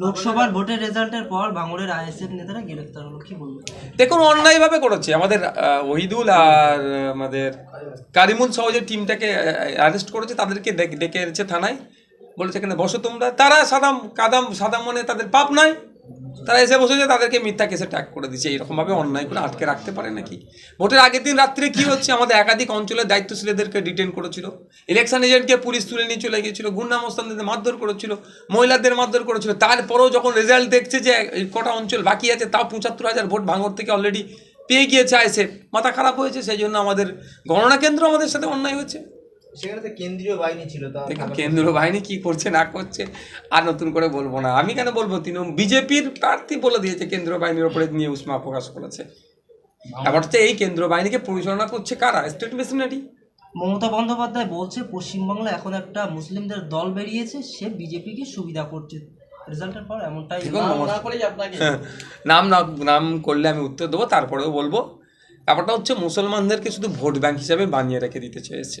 লোকসভার ভোটের রেজাল্টের পর ভাঙড়ের আইএসএফ নেতারা গ্রেফতার হলো। কি বলব দেখুন, অন্যায়ভাবে করেছে। আমাদের ওহিদুল আর আমাদের কারিমুল সহ যে টিমটাকে অ্যারেস্ট করেছে, তাদেরকে ডেকে- এনেছে থানায়। বলেছে এখানে বসো তোমরা। তারা সাদাম, কাদাম, সাদাম মানে তাদের পাপ নাই তারা এসে বসেছে, তাদেরকে মিথ্যা কেসে ট্যাগ করে দিচ্ছে এইরকমভাবে অন্যায় করে আটকে রাখতে পারে নাকি? ভোটের আগের দিন রাত্রে কি হচ্ছে? আমাদের একাধিক অঞ্চলের দায়িত্বশীলদেরকে ডিটেন করেছিল। ইলেকশন এজেন্টকে পুলিশ তুলে নিয়ে চলে গিয়েছিল গুন্ডা মোস্তানদের মারধর করেছিল, মহিলাদের মারধর করেছিল। তারপরেও যখন রেজাল্ট দেখছে যে কটা অঞ্চল বাকি আছে, তাও পঁচাত্তর হাজার ভোট ভাঙর থেকে অলরেডি পেয়ে গিয়েছে আইসে মাথা খারাপ হয়েছে, সেই জন্য আমাদের গণনা কেন্দ্র আমাদের সাথে অন্যায় হয়েছে। সেখানে তো কেন্দ্রীয় বাহিনী ছিল তা দেখুন কেন্দ্রীয় বাহিনী কি করছে না করছে আর নতুন করে বলব না। আমি কেন বলব তিনি বিজেপির প্রার্থী বলে দিয়েছে কেন্দ্রীয় বাহিনীর উপরে নিয়ে উষ্মা প্রকাশ করেছে। ব্যাপার হচ্ছে এই কেন্দ্রীয় বাহিনীকে পরিচালনা করছে কারা? স্টেট মেশিনারি মমতা বন্দ্যোপাধ্যায় বলছে পশ্চিমবাংলা এখন একটা মুসলিমদের দল বেরিয়েছে সে বিজেপিকে সুবিধা করছে। রেজাল্টের পর এমনটাই হ্যাঁ, নাম না নাম করলে আমি উত্তর দেবো তারপরেও বলব। ব্যাপারটা হচ্ছে মুসলমানদেরকে শুধু ভোট ব্যাংক হিসাবে বানিয়ে রেখে দিতে চেয়েছে।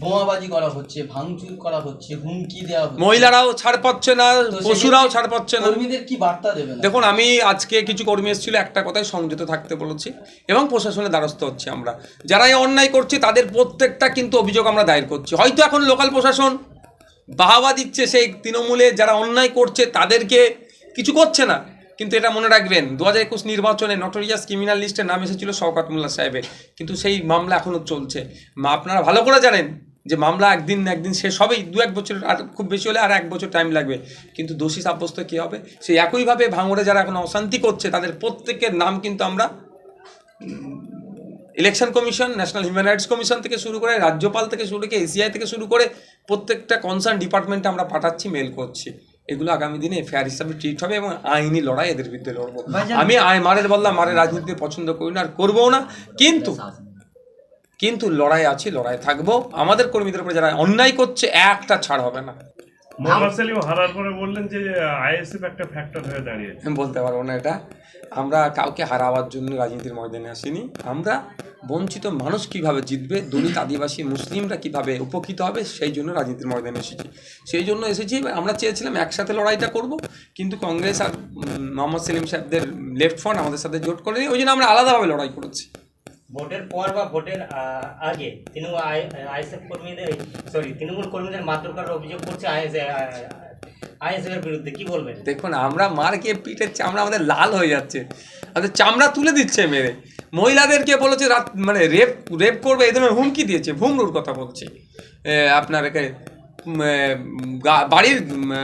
বোমাবাজি করা হচ্ছে ভাঙচুর করা হচ্ছে হুমকি দেওয়া হচ্ছে। মহিলারাও ছাড় পাচ্ছে না পশুরাও ছাড় পাচ্ছে না। কর্মীদের কি বার্তা দেবেন দেখুন আমি আজকে কিছু কর্মী এসেছিল একটা কথায় সংযত থাকতে বলেছি এবং প্রশাসনের দ্বারস্থ হচ্ছে আমরা। যারা এই অন্যায় করছে তাদের প্রত্যেকটা কিন্তু অভিযোগ আমরা দায়ের করছি। হয়তো এখন লোকাল প্রশাসন বাহাবা দিচ্ছে সেই তৃণমূলে যারা অন্যায় করছে তাদেরকে কিছু করছে না। কিন্তু এটা মনে রাখবেন দু হাজার একুশ নির্বাচনে নটোরিয়াস ক্রিমিনাল লিস্টে নাম এসেছিল শওকাত মোল্লা সাহেবের। কিন্তু সেই মামলা এখনও চলছে। আপনারা ভালো করে জানেন যে মামলা একদিন না একদিন শেষ হবেই দু এক বছর আর খুব বেশি হলে আর এক বছর টাইম লাগবে। কিন্তু দোষী সাব্যস্ত কী হবে? সেই একইভাবে ভাঙড়ে যারা এখন অশান্তি করছে তাদের প্রত্যেকের নাম কিন্তু আমরা election commission national human rights commission থেকে শুরু করে রাজ্যপাল থেকে শুরু করে এসিআই থেকে শুরু করে প্রত্যেকটা কনসার্ন ডিপার্টমেন্টে আমরা পাঠাচ্ছি মেল করছি। এগুলো আগামী দিনে ফেয়ার হিসাবে ট্রিট হবে এবং আইনি লড়াই এদের বিরুদ্ধে লড়বো। আমি আয় মারের বললাম মারের রাজনীতি পছন্দ করি না আর করব না। কিন্তু কিন্তু লড়াই আছি লড়াই থাকব। আমাদের কর্মীদের উপরে যারা অন্যায় করছে একটা ছাড় হবে না। মোহাম্মদ সেলিম হারার পরে বললেন যে আইএসএফ একটা ফ্যাক্টর হয়ে দাঁড়িয়েছে আমি বলতে পারব না এটা। আমরা কাউকে হারাবার জন্য রাজনীতির ময়দানে আসিনি। আমরা বঞ্চিত মানুষ কীভাবে জিতবে দলিত আদিবাসী মুসলিমরা কীভাবে উপকৃত হবে সেই জন্য রাজনীতির ময়দানে এসেছি। সেই জন্য এসেছি আমরা চেয়েছিলাম একসাথে লড়াইটা করব কিন্তু কংগ্রেস আর মোহাম্মদ সেলিম সাহেবদের লেফট ফ্রন্ট আমাদের সাথে জোট করে ওই জন্য আমরা আলাদাভাবে লড়াই করেছি। ভোটের পর বা ভোটের আগে তৃণমূল আইএসএফ কর্মীদের সরি তৃণমূল কর্মীদের মারধর অভিযোগ করছে আইএসএফ এর বিরুদ্ধে। কি বলবেন? দেখুন আমরা মার খেয়ে পিঠের চামড়া আমাদের লাল হয়ে যাচ্ছে। আমাদের চামড়া তুলে দিচ্ছে মেরে। মহিলাদেরকে বলেছে রাত মানে রেপ রেপ করবে এই ধরনের হুমকি দিয়েছে ভুমরুর কথা বলছি। আপনার একে উম, এ, গা- বাড়ির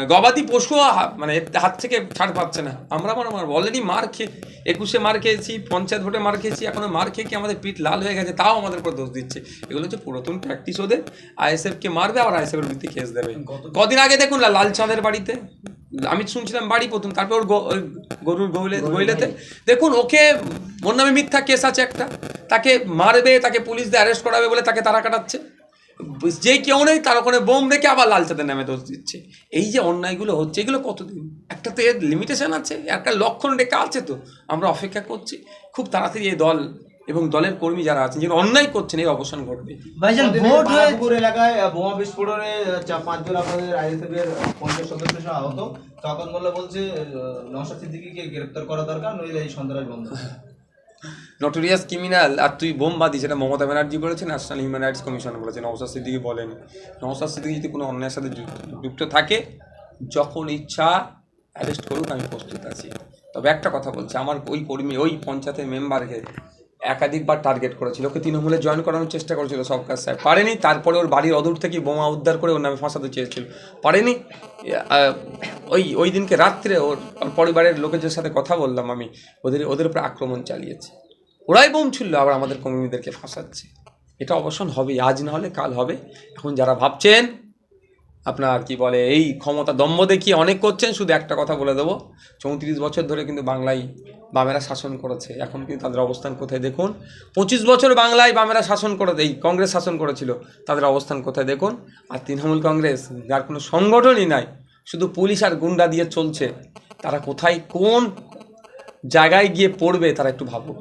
গবাদি পশুও হা- মানে হাত থেকে ছাড় পাচ্ছে না। আমরা আমার আমার অলরেডি মার খেয়ে একুশে মার খেয়েছি পঞ্চায়েত ভোটে মার খেয়েছি এখনও মার খেয়ে কি আমাদের পিঠ লাল হয়ে গেছে তাও আমাদের উপর দোষ দিচ্ছে। এগুলো হচ্ছে পুরাতন প্র্যাকটিস ওদের। আইএসএফকে মারবে আবার আইএসএফের বিরুদ্ধে কেস দেবে। কদিন আগে দেখুন না লাল চাঁদের বাড়িতে? আমি শুনছিলাম বাড়ি প্রথম তারপর ওর গরুর গইলে গইলেতে। দেখুন ওকে ওর নামে মিথ্যা কেস আছে একটা। তাকে মারবে তাকে পুলিশ দিয়ে অ্যারেস্ট করাবে বলে তাকে তারা কাটাচ্ছে। যে কেউ নেই তার ওখানে বোম রেখে আবার লাল চাঁদের নামে দোষ দিচ্ছে। এই যে অন্যায়গুলো হচ্ছে এগুলো কতদিন? একটা তো এর লিমিটেশন আছে একটা লক্ষণ রেখা আছে তো আমরা অপেক্ষা করছি। খুব তাড়াতাড়ি এই দল এবং দলের কর্মী যারা আছেন যারা অন্যায় করছেন এই অবসান ঘটবে। ভোট এলাকায় বোমা বিস্ফোরণে পাঁচজন আপনাদের আইএসএফ পঞ্চাশ সদস্য সহ আহত। তখন বলছে নওশাদ সিদ্দিকীকে গ্রেপ্তার করা দরকার নইলে এই সন্ত্রাস বন্ধ। নটোরিয়াস ক্রিমিনাল আর তুই বোম বাদি সেটা মমতা ব্যানার্জি বলেছে ন্যাশনাল হিউম্যান রাইটস কমিশন বলেছে নওসাদ সিদ্দিকি বলেন। নওসাদ সিদ্দিকি যদি কোনো অন্যায়ের সাথে যুক্ত থাকে, যখন ইচ্ছা অ্যারেস্ট করুক, আমি প্রস্তুত আছি। তবে একটা কথা বলছি, আমার ওই কর্মী, ওই পঞ্চায়েতের মেম্বারকে একাধিকবার টার্গেট করেছিল, ওকে তৃণমূলে জয়েন করানোর চেষ্টা করেছিল সবকাজ সাহেব পারেনি, তারপরে ওর বাড়ির অদূর থেকে বোমা উদ্ধার করে ওর নামে ফাঁসাতে চেয়েছিল। পারেনি? ওই ওই দিনকে রাত্রে ওর ওর পরিবারের লোকেদের সাথে কথা বললাম আমি, ওদের ওদের উপরে আক্রমণ চালিয়েছে। ওরাই বোম ছুড়লো, আবার আমাদের কর্মীদেরকে ফাঁসাচ্ছে। এটা অবসান হবে আজ না হলে কাল হবে। এখন যারা ভাবছেন আপনার কি বলে, এই ক্ষমতা দম্ভ দেখিয়ে অনেক করছেন, শুধু একটা কথা বলে দেবো। চৌত্রিশ বছর ধরে কিন্তু বাংলায় বামেরা শাসন করেছে। এখন কিন্তু তাদের অবস্থান কোথায় দেখুন? পঁচিশ বছর বাংলায় বামেরা শাসন করে, এই কংগ্রেস শাসন করেছিল, তাদের অবস্থান কোথায় দেখুন? আর তৃণমূল কংগ্রেস, যার কোনো সংগঠনই নাই, শুধু পুলিশ আর গুন্ডা দিয়ে চলছে। তারা কোথায়, কোন জায়গায় গিয়ে পড়বে, তারা একটু ভাবুক।